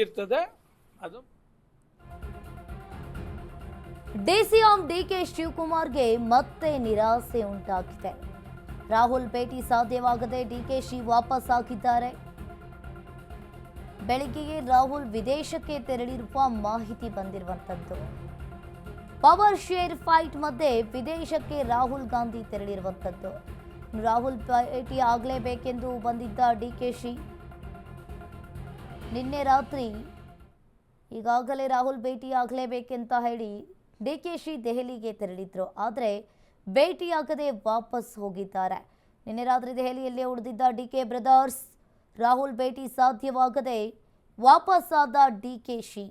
ಇರ್ತದೆ. ಅದು DCM DK ಶಿವಕುಮಾರ್ಗೆ ಮತ್ತೆ ನಿರಾಸೆ ಉಂಟಾಗಿದೆ. ರಾಹುಲ್ ಭೇಟಿ ಸಾಧ್ಯವಾಗದೆ ಡಿಕೆಶಿ ವಾಪಸ್ ಆಗಿದ್ದಾರೆ. ಬೆಳಗ್ಗೆಯೇ ರಾಹುಲ್ ವಿದೇಶಕ್ಕೆ ತೆರಳಿರುವ ಮಾಹಿತಿ ಬಂದಿರುವಂತದ್ದು ಪವರ್ ಶೇರ್ ಫೈಟ್ ಮಧ್ಯೆ ವಿದೇಶಕ್ಕೆ ರಾಹುಲ್ ಗಾಂಧಿ ತೆರಳಿರುವಂತದ್ದು ರಾಹುಲ್ ಭೇಟಿ ಆಗಲೇಬೇಕೆಂದು ಬಂದಿದ್ದ ಡಿಕೆಶಿ ನಿನ್ನೆ ರಾತ್ರಿ ಈಗಾಗಲೇ ರಾಹುಲ್ ಭೇಟಿ ಆಗಲೇಬೇಕೆಂತ ಹೇಳಿ ಡಿ ಕೆ ಶಿ ದೆಹಲಿಗೆ ತೆರಳಿದ್ರು. ಆದರೆ ಭೇಟಿಯಾಗದೆ ವಾಪಸ್ ಹೋಗಿದ್ದಾರೆ. ನಿನ್ನೆ ರಾತ್ರಿ ದೆಹಲಿಯಲ್ಲೇ ಉಳಿದಿದ್ದ ಡಿ ಕೆ ಬ್ರದರ್ಸ್, ರಾಹುಲ್ ಭೇಟಿ ಸಾಧ್ಯವಾಗದೆ ವಾಪಸ್ಸಾದ ಡಿ ಕೆ ಶಿ